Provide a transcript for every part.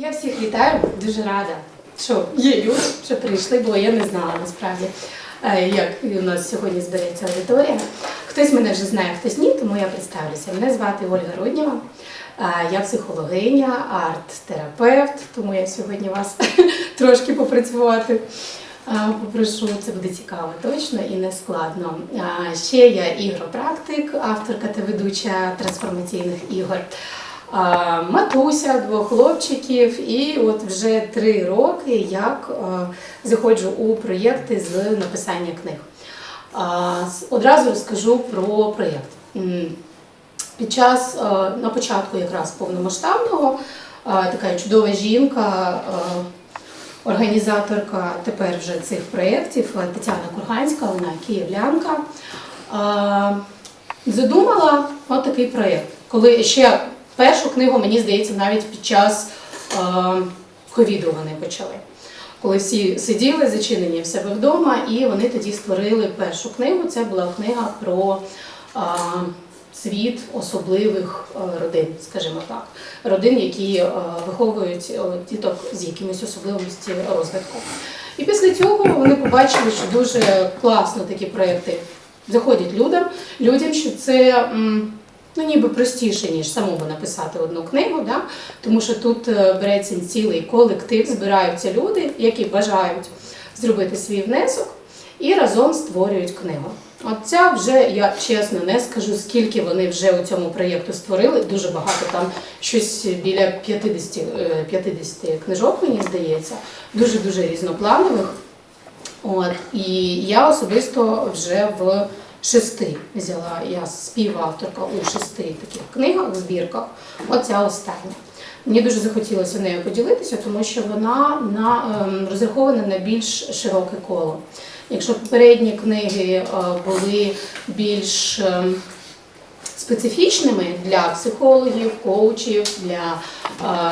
Я всіх вітаю, дуже рада, що є люди, що прийшли, бо я не знала насправді, е, як у нас сьогодні збереться аудиторія. Хтось мене вже знає, хтось ні, тому я представлюся. Мене звати Ольга Руднєва. Е, Я психологиня, арт-терапевт, тому я сьогодні вас трошки попрацювати. е, Попрошу, це буде цікаво точно і не складно. Ще я ігропрактик, авторка та ведуча трансформаційних ігор. Матуся двох хлопчиків, і от вже три роки як е, заходжу у проєкти з написання книг. Одразу розкажу про проєкт. Під час е, на початку якраз повномасштабного е, така чудова жінка, організаторка тепер вже цих проєктів Тетяна Курганська, вона київлянка. Задумала от такий проєкт. Коли ще першу книгу, мені здається, навіть під час е, ковіду вони почали. Коли всі сиділи зачинені в себе вдома, і вони тоді створили першу книгу. Це була книга про е, світ особливих е, родин, скажімо так, родин, які е, виховують діток з якимись особливості розвитку. І після цього вони побачили, що дуже класно такі проекти заходять людям, людям, що це м, ну, ніби простіше, ніж самому написати одну книгу, да? тому що тут е, береться цілий колектив, збираються люди, які бажають зробити свій внесок і разом створюють книгу. От вже я чесно не скажу, скільки вони вже у цьому проєкту створили. Дуже багато там щось біля 50, е, 50 книжок, мені здається, дуже дуже різнопланових. От і я особисто вже в шести взяла. Я співавторка у шести таких книгах, збірках. Оця остання. Мені дуже захотілося нею поділитися, тому що вона на, ем, розрахована на більш широке коло. Якщо попередні книги е, були більш ем, специфічними для психологів, коучів, для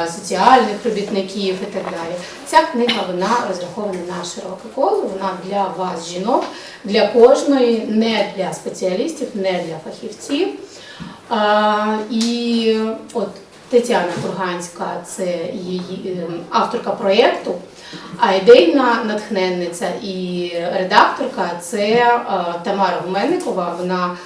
соціальних робітників і так далі. Ця книга вона розрахована на широке коло, вона для вас, жінок, для кожної, не для спеціалістів, не для фахівців. І от Тетяна Курганська це її е, авторка проєкту, а ідейна натхненниця і редакторка це е, Тамара Гуменникова. Вона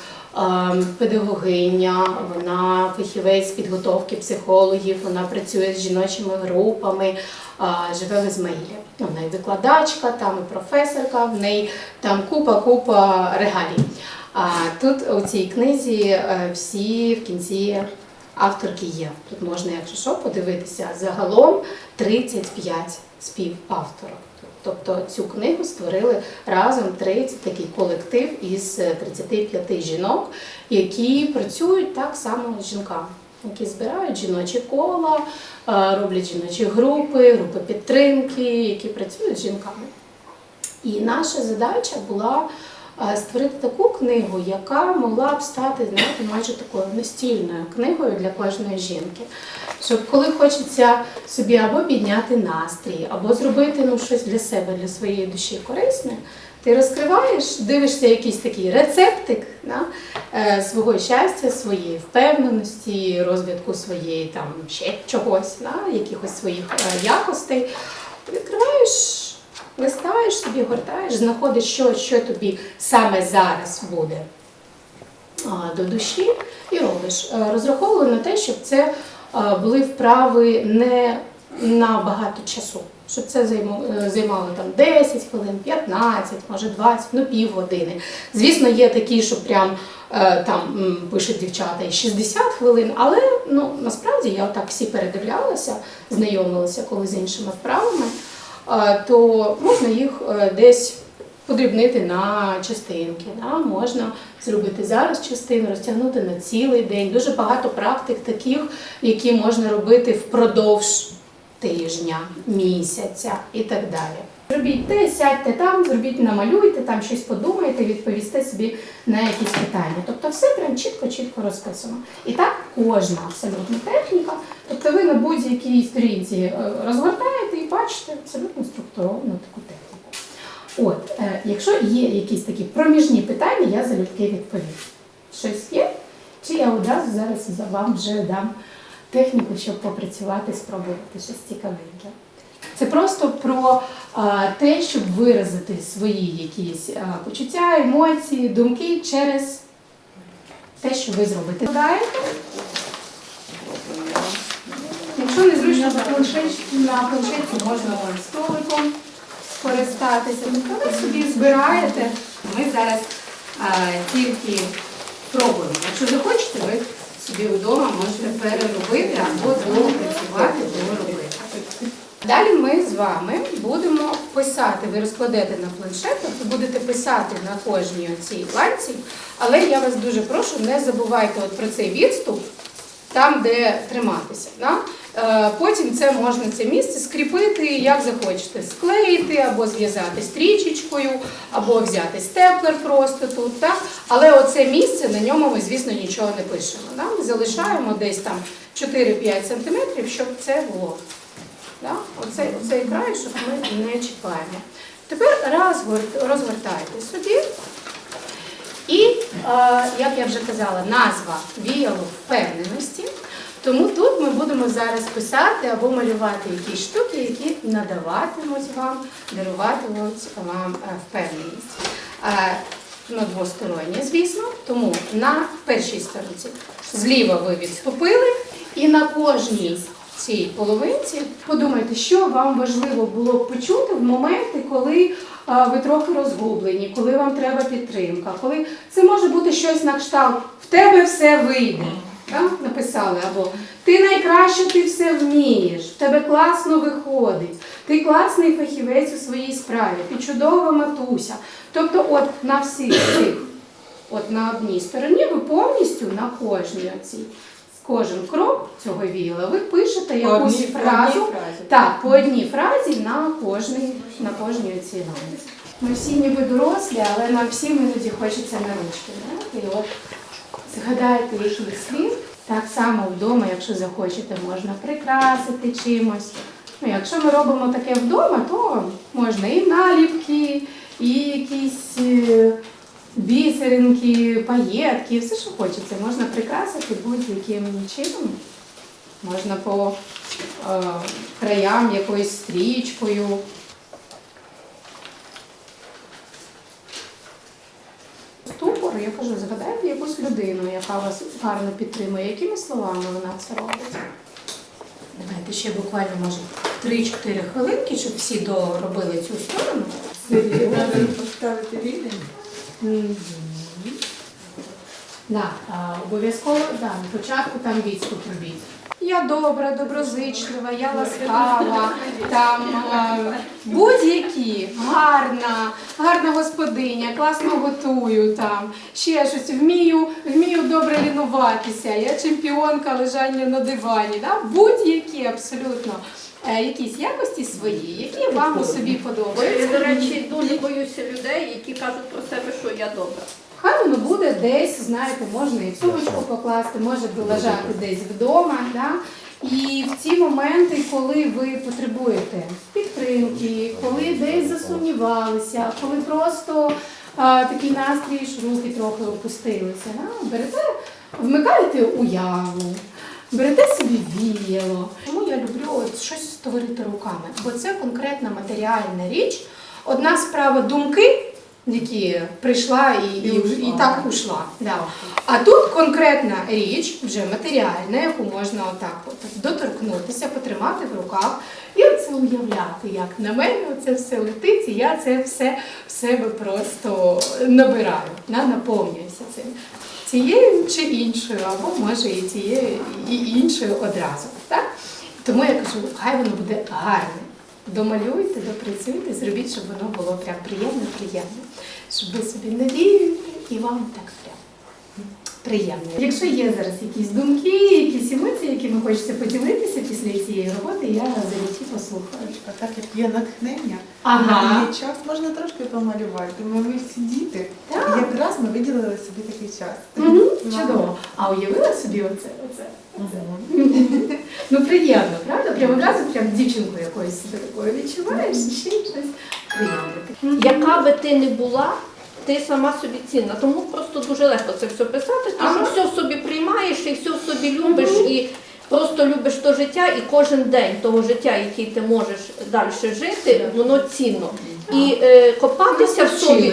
педагогиня, вона фахівець підготовки психологів, вона працює з жіночими групами, е, живе в Ізмаїлі. Вона і викладачка, там і професорка, в неї там купа-купа регалій. А тут у цій книзі е, всі в кінці авторки є. Тут можна, якщо що, подивитися загалом 35 співавторок. Тобто цю книгу створили разом 30 такий колектив із 35 жінок, які працюють так само з жінками, які збирають жіночі кола, е, роблять жіночі групи, групи підтримки, які працюють з жінками. І наша задача була е, створити таку книгу, яка могла б стати знаєте, майже такою настільною книгою для кожної жінки. Щоб коли хочеться собі або підняти настрій, або зробити ну, щось для себе, для своєї душі корисне, ти розкриваєш, дивишся якийсь такий рецептик да, е, свого щастя, своєї впевненості, розвитку своєї там ще чогось, да, якихось своїх е, якостей. Відкриваєш листаєш собі, гортаєш, знаходиш, що, що тобі саме зараз буде до душі і робиш. Е, Розраховую на те, щоб це е, були вправи не на багато часу. Щоб це е, займало там 10 хвилин, 15, може 20, ну півгодини. Звісно, є такі, що прям там пишуть дівчата і 60 хвилин, але ну насправді я так всі передивлялася, знайомилася коли з іншими вправами то можна їх е, десь подрібнити на частинки. Да? Можна зробити зараз частину, розтягнути на цілий день. Дуже багато практик таких, які можна робити впродовж тижня, місяця і так далі. Зробіть те, сядьте там, зробіть, намалюйте, там щось подумайте, відповісте собі на якісь питання. Тобто все прям чітко-чітко розписано. І так кожна абсолютно техніка. Тобто ви на будь-якій сторінці е, розгортаєте і бачите абсолютно структуровану таку техніку. От, е, якщо є якісь такі проміжні питання, я залюбки відповім. Щось є? Чи я одразу зараз вам вже дам техніку, щоб попрацювати, спробувати щось цікавеньке. Це просто про те, щоб виразити свої якісь почуття, емоції, думки через те, що ви зробите. Якщо не зручно на планшеті, на планшеті можна столиком скористатися. Тобто ви собі збираєте. Ми зараз а, тільки пробуємо. Якщо захочете, ви собі вдома можете переробити або доопрацювати, доробити. Далі ми з вами будемо писати, ви розкладете на планшет, тобто будете писати на кожній цій ланці, але я вас дуже прошу, не забувайте от про цей відступ, там, де триматися. Да? Е, Потім це можна це місце скріпити, як захочете, склеїти або зв'язати стрічечкою, або взяти степлер просто тут. Так? Але оце місце на ньому ми, звісно, нічого не пишемо. Да? Ми залишаємо десь там 4-5 см, щоб це було. Да? Оцей, край, щоб ми не чіпаємо. Тепер розгор- розгортайте собі. І, е, як я вже казала, назва віяло впевненості. Тому тут ми будемо зараз писати або малювати якісь штуки, які надаватимуть вам, даруватимуть вам е, впевненість. Е, Ну, двостороннє, звісно. Тому на першій сторінці зліва ви відступили, і на кожній цій половинці подумайте, що вам важливо було б почути в моменти, коли ви трохи розгублені, коли вам треба підтримка, коли це може бути щось на кшталт в тебе все вийде. Написали або ти найкраще, ти все вмієш, в тебе класно виходить, ти класний фахівець у своїй справі, ти чудова матуся. Тобто, от на всіх цих, от на одній стороні, ви повністю на кожній оцій, кожен крок цього віла, ви пишете якусь одній- фразу. одній фразі. Так, по одній фразі на кожній, на кожній оцій ланці. Ми всі ніби дорослі, але нам всім іноді хочеться на ручки. Да? І от згадайте яких слів. Так само вдома, якщо захочете, можна прикрасити чимось. Ну, якщо ми робимо таке вдома, то можна і наліпки, і якісь е, бісеринки, паєтки, все, що хочеться. Можна прикрасити будь-яким чином. Можна по е, краям якоюсь стрічкою. Ступор, я кажу, згадайте якусь людину, яка вас гарно підтримує. Якими словами вона це робить? Давайте ще буквально, може, 3-4 хвилинки, щоб всі доробили цю сторону. Поставити рівень. Да, обов'язково да, на початку там відступ робіть. Я добра, доброзичлива, я ласкава, там будь-які, гарна, гарна господиня, класно готую, там ще щось вмію, вмію добре лінуватися, я чемпіонка лежання на дивані. Да? Будь-які абсолютно якісь якості свої, які вам у собі Я, подобаються. до речі, дуже боюся людей, які кажуть про себе, що я добра. Хай воно буде десь, знаєте, можна і в сумочку покласти, може лежати десь вдома. Да? І в ці моменти, коли ви потребуєте підтримки, коли десь засумнівалися, коли просто а, такий настрій, що руки трохи опустилися, да? берете, вмикаєте уяву, берете собі віяло. Тому я люблю от щось створити руками, бо це конкретна матеріальна річ. Одна справа думки які прийшла і, і, і, так ушла. Да. А тут конкретна річ, вже матеріальна, яку можна отак от доторкнутися, потримати в руках і це уявляти, як на мене це все летить, і я це все в себе просто набираю, наповнююся цим. Цією чи іншою, або може і тією, і іншою одразу. Так? Тому я кажу, хай воно буде гарне. Домалюйте, допрацюйте, зробіть, щоб воно було прям приємно-приємне. Щоб ви собі навіюєте і вам так приємно. Якщо є зараз якісь думки, якісь емоції, якими хочеться поділитися після цієї роботи, я залюбки послухаю. А так як є натхнення, Ага. є час, можна трошки помалювати. Думаю, ми всі діти. Так. І якраз ми виділили собі такий час. Мама. Чудово. А уявила собі оце? оце? Ну приємно, правда? Прямо одразу прям дівчинку якоюсь себе такою відчуваєш, ще щось приємне. Яка би ти не була, ти сама собі цінна. Тому просто дуже легко це все писати, тому Ага. що все в собі приймаєш і все в собі любиш. І просто любиш то життя, і кожен день того життя, який ти можеш далі жити, воно цінно. І е, копатися в собі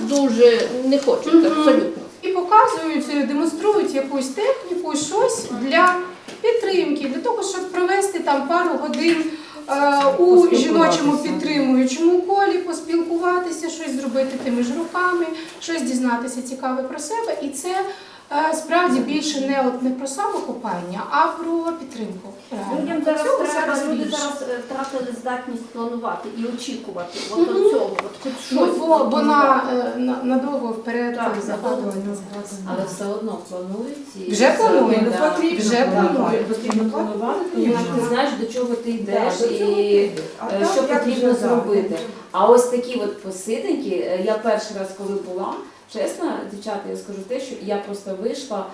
дуже не хочуть Мгм. абсолютно. І показують, е, демонструють якусь техніку, щось для підтримки, для того, щоб провести там пару годин у жіночому підтримуючому колі, поспілкуватися, щось зробити тими ж руками, щось дізнатися цікаве про себе. І це е, справді більше не, от, не про самокопання, а про підтримку. Людям зараз Цього треба, зараз люди більше. зараз е, втратили здатність планувати і очікувати. От Мгм. до цього, от хоч Ну, щось. бо, бо на, е, на, надовго вперед Так, не Але все одно планують і Вже планують, Да. потрібно вже планують. Потрібно планувати, тому ти знаєш, до чого ти йдеш Да, і е, що потрібно зробити. А ось такі от посиденьки, е, я перший раз, коли була, чесно, дівчата, я скажу те, що я просто вийшла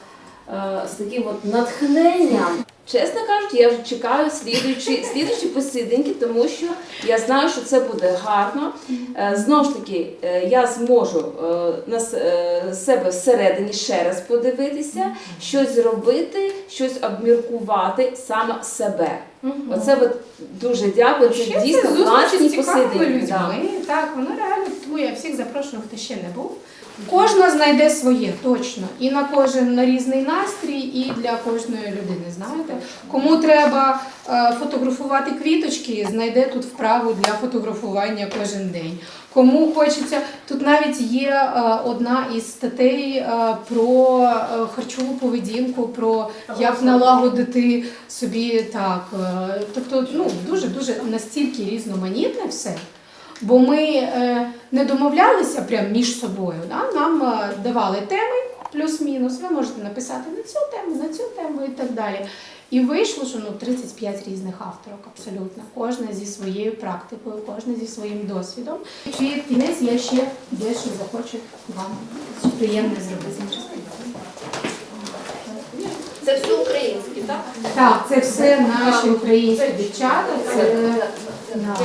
е, з таким от натхненням. Чесно кажучи, я вже чекаю слідуючі, слідуючі посиденьки, тому що я знаю, що це буде гарно. Е, Знову ж таки, е, я зможу е, на с- е, себе всередині ще раз подивитися, щось зробити, щось обміркувати саме себе. Оце от дуже дякую. Це Ще це дійсно зустрічі класні з цікавими посиденьки. людьми. Так, воно реально тому я всіх запрошую, хто ще не був. Кожна знайде своє точно. І на кожен на різний настрій, і для кожної людини. Знаєте, кому треба е, фотографувати квіточки, знайде тут вправу для фотографування кожен день. Кому хочеться, тут навіть є е, одна із статей е, про харчову поведінку, про як налагодити собі так. Тобто, ну дуже дуже настільки різноманітне все. Бо ми е, не домовлялися прямо між собою. Да? Нам е, давали теми плюс-мінус. Ви можете написати на цю тему, на цю тему і так далі. І вийшло, що ну 35 різних авторок абсолютно. Кожна зі своєю практикою, кожна зі своїм досвідом. І під кінець я ще дещо захочу вам приємне зробити. Це все українське, так? Так, це все наші українські дівчата. Це да,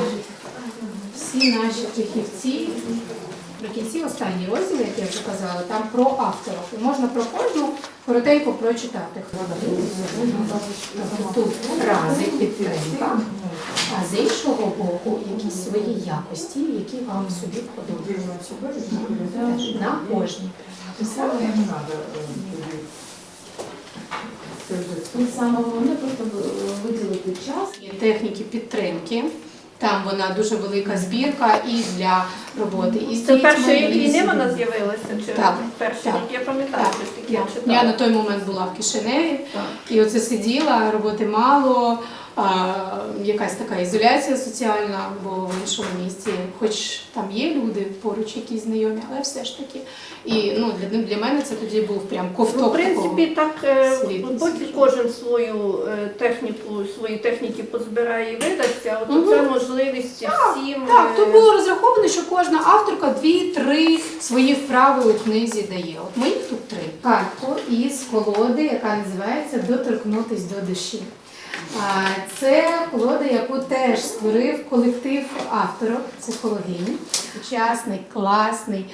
всі наші фахівці. Про кінці останній розділ, як я вже казала, там про авторів. І можна про кожну коротенько прочитати. Тут фрази підтримка, а з іншого боку якісь свої якості, які вам собі подобаються. На кожній. Тут саме головне просто виділити час. Техніки підтримки. Там вона дуже велика збірка і для роботи. І з Це перший рік війни вона з'явилася? Чи Так, перший так, рік? Я пам'ятаю, так, що таке Я, читала. я на той момент була в Кишиневі, Так. і оце сиділа, роботи мало, якась така ізоляція соціальна, бо в іншому місці, хоч там є люди поруч, які знайомі, але все ж таки. І ну, для, для мене це тоді був прям Ну, ковток. в принципі, так е, поки кожен свою е, техніку, свої техніки позбирає і видасть, а от Мгм. це можливість всім. Так, е, тут було розраховано, що кожна авторка дві-три свої вправи у книзі дає. От моїх тут три. Карту із колоди, яка називається Доторкнутись до душі. Це колода, яку теж створив колектив авторок, психологинь, сучасний, класний.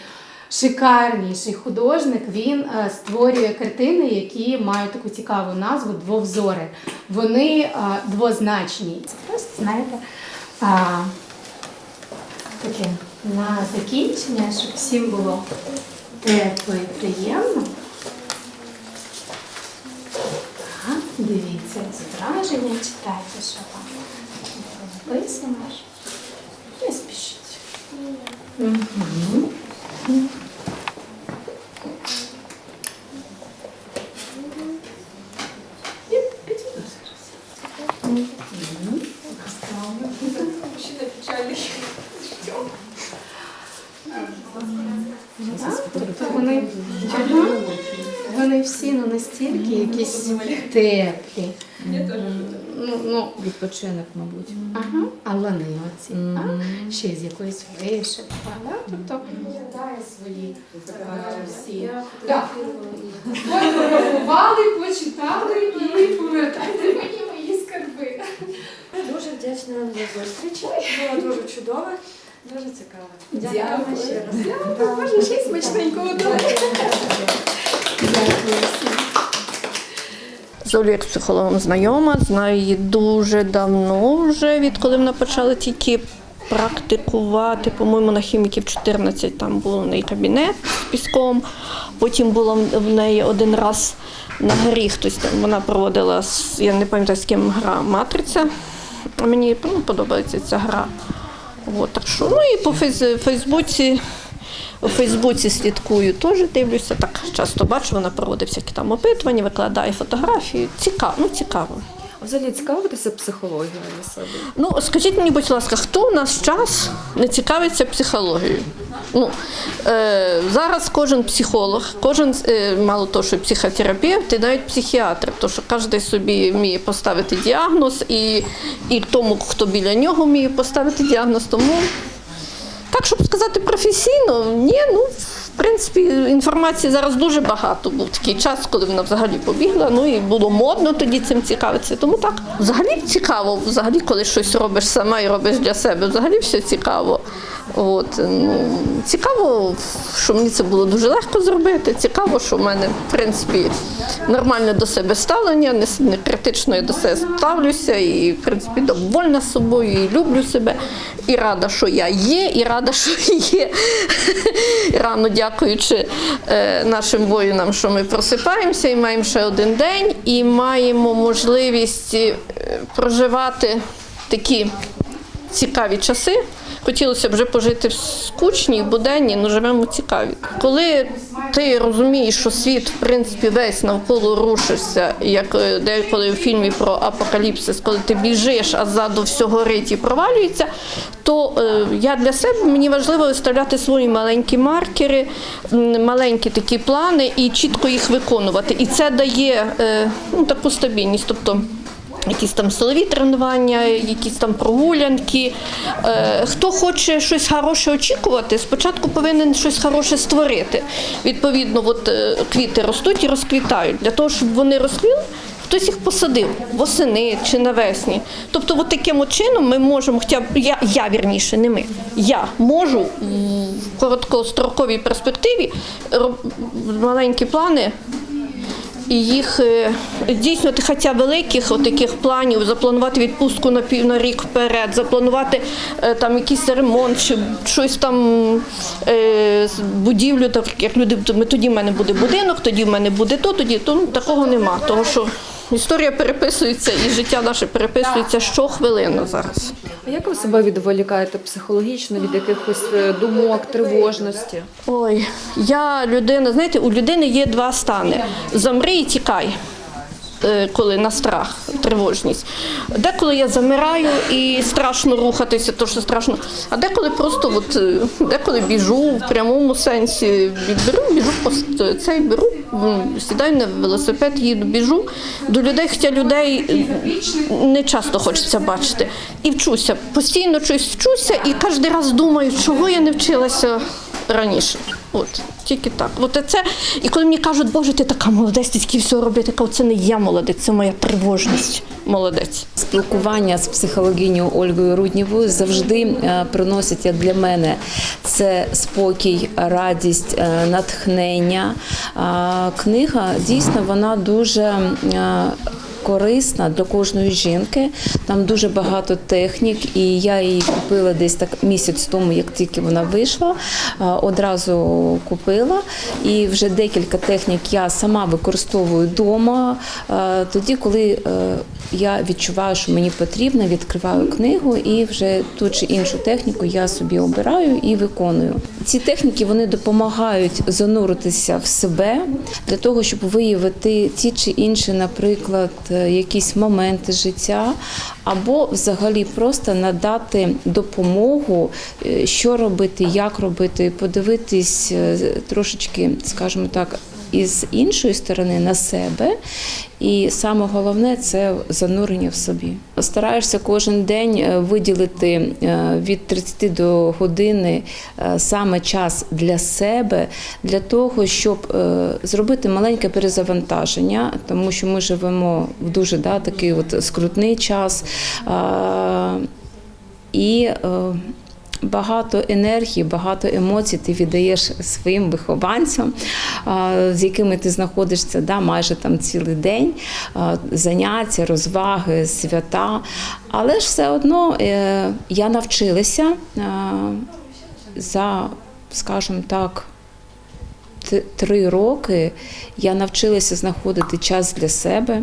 Шикарніший художник він е, створює картини, які мають таку цікаву назву двовзори. Вони е, двозначні. Це просто знаєте. Таке на закінчення, щоб всім було тепло і приємно. Дивіться зображення, читайте, що там написано. Не спішіть. Вони, вони всі ну, настільки якісь теплі. Відпочинок, мабуть. ага, а лани оці. а? Ще з якоюсь вишивкою. Да? Тобто виглядає свої е, всі. Так. Фотографували, почитали і повертайте мені мої скарби. Дуже вдячна вам за зустріч. Було дуже чудово, дуже цікаво. Дякую. ще раз. Дякую, можна ще й смачненького додати. Дякую. З Олею психологом знайома, знаю її дуже давно вже, відколи вона почала тільки практикувати. По-моєму, на хіміків 14 там був неї кабінет з піском. Потім було в неї один раз на грі хтось там вона проводила, я не пам'ятаю, з ким гра матриця. Мені ну, подобається ця гра. От, так що, ну і по Фейс- Фейсбуці. У Фейсбуці слідкую, теж дивлюся, так часто бачу, вона проводить всякі там опитування, викладає фотографії. Цікаво, ну цікаво. Взагалі цікавитися психологією для себе? Ну, скажіть мені, будь ласка, хто в наш час не цікавиться психологією? Ну, е, зараз кожен психолог, кожен, е, мало того, що психотерапевт, і навіть психіатр, тому що кожен собі вміє поставити діагноз, і, і тому, хто біля нього вміє поставити діагноз, тому так, щоб сказати професійно, ні, ну в принципі інформації зараз дуже багато. Був такий час, коли вона взагалі побігла. Ну і було модно тоді цим цікавитися. Тому так, взагалі цікаво, взагалі, коли щось робиш сама і робиш для себе, взагалі все цікаво. От, ну, цікаво, що мені це було дуже легко зробити. Цікаво, що в мене, в принципі, нормальне до себе ставлення, не, не критично я до себе ставлюся і, в принципі, довольна собою, і люблю себе. І рада, що я є, і рада, що є. Рано дякуючи е, нашим воїнам, що ми просипаємося і маємо ще один день, і маємо можливість е, проживати такі цікаві часи. Хотілося б вже пожити в скучній, буденні, але живемо цікаві. Коли ти розумієш, що світ, в принципі, весь навколо рушишся, як е, деколи в фільмі про апокаліпсис, коли ти біжиш, а ззаду все горить і провалюється, то е, я для себе мені важливо виставляти свої маленькі маркери, маленькі такі плани і чітко їх виконувати. І це дає е, ну, таку стабільність. Тобто Якісь там силові тренування, якісь там прогулянки. Е, хто хоче щось хороше очікувати, спочатку повинен щось хороше створити. Відповідно, от, е, квіти ростуть і розквітають. Для того, щоб вони розквіли, хтось їх посадив восени чи навесні. Тобто, от таким чином ми можемо, хоча б я, я вірніше, не ми. Я можу в короткостроковій перспективі маленькі плани і їх дійсно хоча великих таких планів, запланувати відпустку на пів на рік вперед, запланувати е, там якийсь ремонт чи щось там е, будівлю, так як люди ми тоді в мене буде будинок, тоді в мене буде то, тоді то ну, такого нема. Тому що історія переписується і життя наше переписується щохвилинно зараз. А як ви себе відволікаєте психологічно від якихось е, думок, тривожності? Ой, я людина, знаєте, у людини є два стани: замри і тікай. е, Коли на страх, тривожність. Деколи я замираю і страшно рухатися, то що страшно. А деколи просто от, е, деколи біжу в прямому сенсі. Беру, біжу по цей беру, сідаю на велосипед, їду, біжу до людей, хоча людей не часто хочеться бачити. І вчуся. Постійно щось вчуся і кожен раз думаю, чого я не вчилася раніше. От, тільки так. От це, і коли мені кажуть, Боже, ти така молодець, ти тільки все робити, я кажу, це не я молодець, це моя тривожність. Молодець. Спілкування з психологинею Ольгою Руднєвою завжди е, приносить як для мене це спокій, радість, е, натхнення. Книга дійсно вона дуже е, корисна для кожної жінки. Там дуже багато технік, і я її купила десь так місяць тому, як тільки вона вийшла. Одразу купила. І вже декілька технік я сама використовую вдома. Тоді, коли е, я відчуваю, що мені потрібно, відкриваю книгу і вже ту чи іншу техніку я собі обираю і виконую. Ці техніки вони допомагають зануритися в себе для того, щоб виявити ті чи інші, наприклад, якісь моменти життя, або взагалі просто надати допомогу, е, що робити, як робити, подивитись е, трошечки, скажімо так. Із іншої сторони на себе, і саме головне це занурення в собі. Стараєшся кожен день е, виділити е, від 30 до години е, саме час для себе, для того, щоб зробити маленьке перезавантаження, тому що ми живемо в дуже да, такий от скрутний час. І багато енергії, багато емоцій ти віддаєш своїм вихованцям, з якими ти знаходишся да, майже там цілий день, заняття, розваги, свята. Але ж все одно е, я навчилася за, скажімо так, три роки я навчилася знаходити час для себе,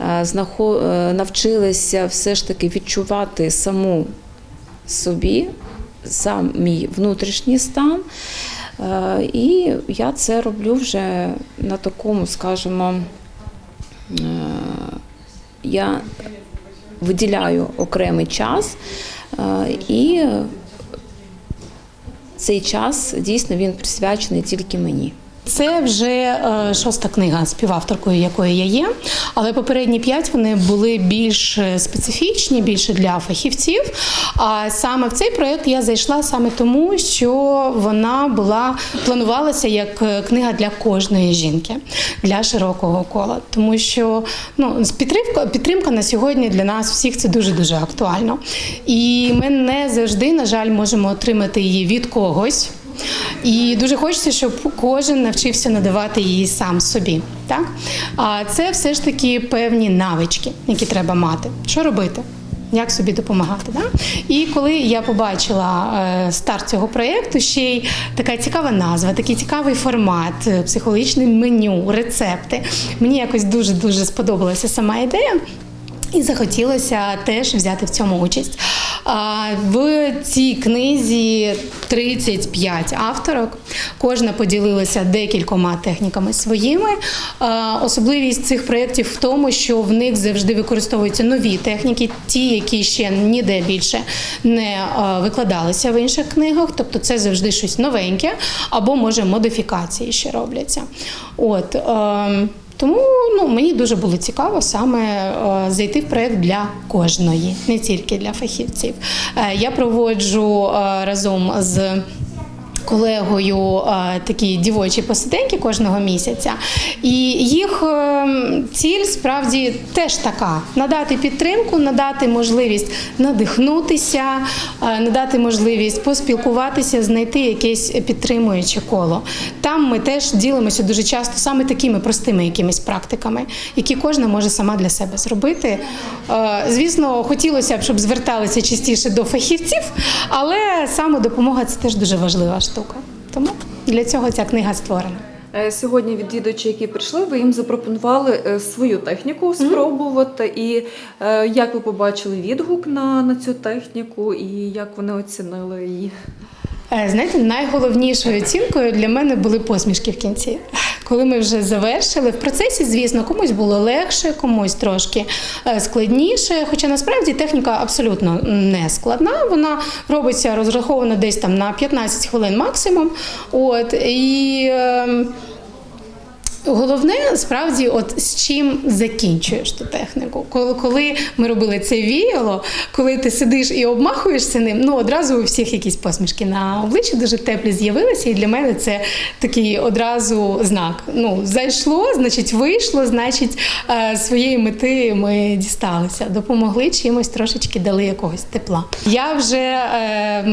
е, навчилася все ж таки відчувати саму собі, сам мій внутрішній стан. Е, І я це роблю вже на такому, скажімо, е, я виділяю окремий час е, і цей час дійсно він присвячений тільки мені. Це вже е, шоста книга, співавторкою якої я є. Але попередні п'ять вони були більш е, специфічні, більше для фахівців. А саме в цей проект я зайшла саме тому, що вона була планувалася як е, книга для кожної жінки, для широкого кола. Тому що ну, підтримка, підтримка на сьогодні для нас всіх це дуже дуже актуально. І ми не завжди, на жаль, можемо отримати її від когось. І дуже хочеться, щоб кожен навчився надавати її сам собі. Так? А це все ж таки певні навички, які треба мати. Що робити? Як собі допомагати? Да? І коли я побачила е, старт цього проєкту, ще й така цікава назва, такий цікавий формат, е, психологічне меню, рецепти. Мені якось дуже дуже сподобалася сама ідея. І захотілося теж взяти в цьому участь. В цій книзі 35 авторок. Кожна поділилася декількома техніками своїми. Особливість цих проєктів в тому, що в них завжди використовуються нові техніки, ті, які ще ніде більше не викладалися в інших книгах. Тобто це завжди щось новеньке, або може модифікації ще робляться. От. Тому ну, мені дуже було цікаво саме е, зайти в проект для кожної, не тільки для фахівців. Е, я проводжу е, разом з колегою такі дівочі посиденьки кожного місяця. І їх е, ціль справді теж така: надати підтримку, надати можливість надихнутися, надати можливість поспілкуватися, знайти якесь підтримуюче коло. Там ми теж ділимося дуже часто саме такими простими якимись практиками, які кожна може сама для себе зробити. Звісно, хотілося б, щоб зверталися частіше до фахівців, але самодопомога це теж дуже важлива штука. Тому для цього ця книга створена. Е, Сьогодні відвідувачі, які прийшли, ви їм запропонували е, свою техніку спробувати. І е, як ви побачили відгук на, на цю техніку, і як вони оцінили її? Е, Знаєте, найголовнішою оцінкою для мене були посмішки в кінці. Коли ми вже завершили в процесі, звісно, комусь було легше, комусь трошки е, складніше. Хоча насправді техніка абсолютно не складна. Вона робиться розрахована десь там на 15 хвилин максимум. От і. Головне справді, от з чим закінчуєш ту техніку. Коли, коли ми робили це віяло, коли ти сидиш і обмахуєшся ним, ну одразу у всіх якісь посмішки на обличчі дуже теплі з'явилися. І для мене це такий одразу знак. Ну, зайшло, значить, вийшло, значить, е, своєї мети ми дісталися. Допомогли чимось трошечки дали якогось тепла. Я вже е,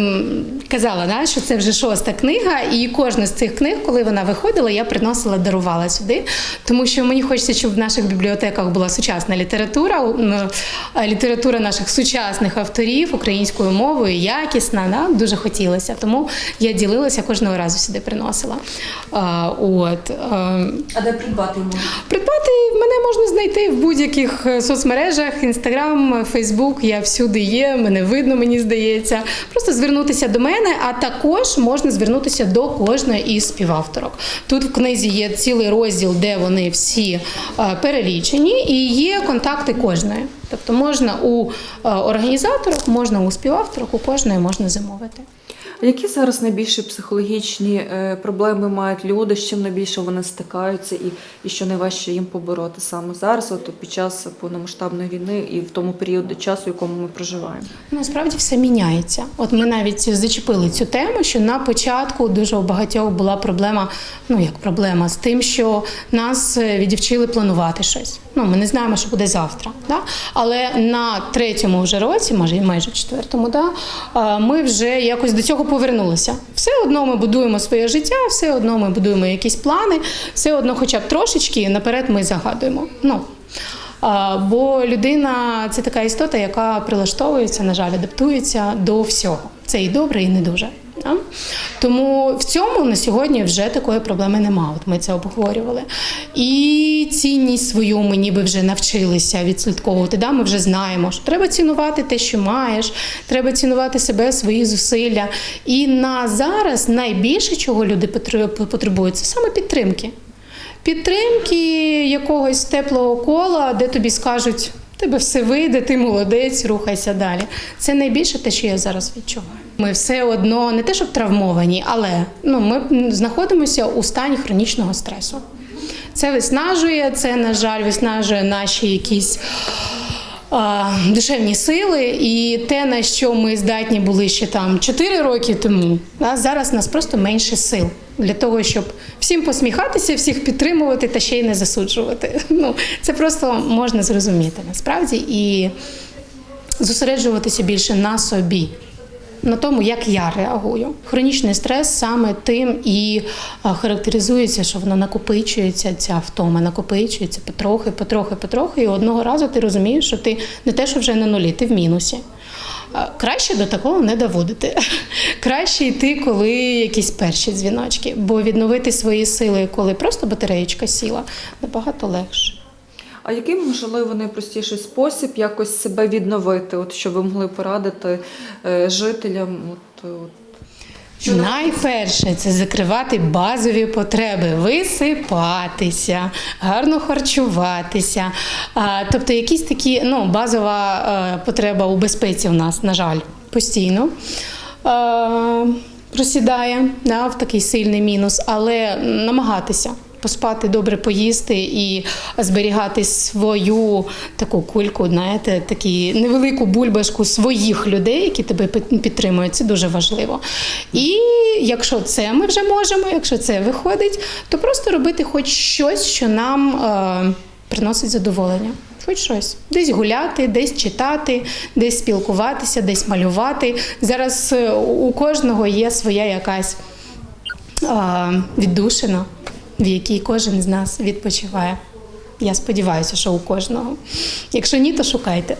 казала, да, що це вже шоста книга, і кожна з цих книг, коли вона виходила, я приносила, дарувала сюди, тому що мені хочеться, щоб в наших бібліотеках була сучасна література, е, література наших сучасних авторів українською мовою, якісна. Да? Дуже хотілося. Тому я ділилася кожного разу сюди приносила. А, от, ем, А де придбати можна? Придбати мене можна знайти в будь-яких е, соцмережах, інстаграм, фейсбук. Я всюди є, мене видно, мені здається. Просто звернутися до мене, а також можна звернутися до кожної із співавторок. Тут в книзі є цілий розділ, де вони всі е, перелічені, і є контакти кожної. Тобто можна у організаторах, можна у співавторок, у кожної можна замовити. Які зараз найбільші психологічні е, проблеми мають люди, з чим найбільше вони стикаються, і, і що найважче їм побороти саме зараз, от під час повномасштабної війни і в тому періоді часу, в якому ми проживаємо? Насправді все міняється. От ми навіть зачепили цю тему, що на початку дуже у багатьох була проблема, ну як проблема з тим, що нас е, відівчили планувати щось. Ну, ми не знаємо, що буде завтра. Да? Але на третьому вже році, може і майже четвертому, да, е, ми вже якось до цього повернулися. Все одно ми будуємо своє життя, все одно ми будуємо якісь плани, все одно, хоча б трошечки наперед ми загадуємо. Ну, Бо людина це така істота, яка прилаштовується, на жаль, адаптується до всього. Це і добре, і не дуже. Да? Тому в цьому на сьогодні вже такої проблеми немає. От ми це обговорювали. І цінність свою ми ніби вже навчилися відслідковувати. Да? Ми вже знаємо, що треба цінувати те, що маєш, треба цінувати себе, свої зусилля. І на зараз найбільше, чого люди потребують, це саме підтримки підтримки якогось теплого кола, де тобі скажуть, «В тебе все вийде, ти молодець, рухайся далі. Це найбільше те, що я зараз відчуваю. Ми все одно не те, щоб травмовані, але ну, ми знаходимося у стані хронічного стресу. Це виснажує, це, на жаль, виснажує наші якісь а, душевні сили, і те, на що ми здатні були ще там 4 роки тому, а зараз нас просто менше сил для того, щоб всім посміхатися, всіх підтримувати та ще й не засуджувати. Ну, це просто можна зрозуміти насправді і зосереджуватися більше на собі. На тому, як я реагую. Хронічний стрес саме тим і характеризується, що воно накопичується, ця втома накопичується потрохи, потрохи, потрохи. І одного разу ти розумієш, що ти не те, що вже на нулі, ти в мінусі. Краще до такого не доводити. Краще йти, коли якісь перші дзвіночки, бо відновити свої сили, коли просто батареєчка сіла, набагато легше. А який можливо найпростіший спосіб якось себе відновити, от що ви могли порадити е, жителям? От, от, Найперше це закривати базові потреби, висипатися, гарно харчуватися. Тобто, якісь такі ну, базова е, потреба у безпеці у нас, на жаль, постійно. е, Просідає да, в такий сильний мінус, але намагатися поспати, добре поїсти і зберігати свою таку кульку, знаєте, такі невелику бульбашку своїх людей, які тебе підтримують. Це дуже важливо. І якщо це ми вже можемо, якщо це виходить, то просто робити хоч щось, що нам е, приносить задоволення. Хоч щось. Десь гуляти, десь читати, десь спілкуватися, десь малювати. Зараз е, у кожного є своя якась а, віддушина, в якій кожен з нас відпочиває. Я сподіваюся, що у кожного. Якщо ні, то шукайте.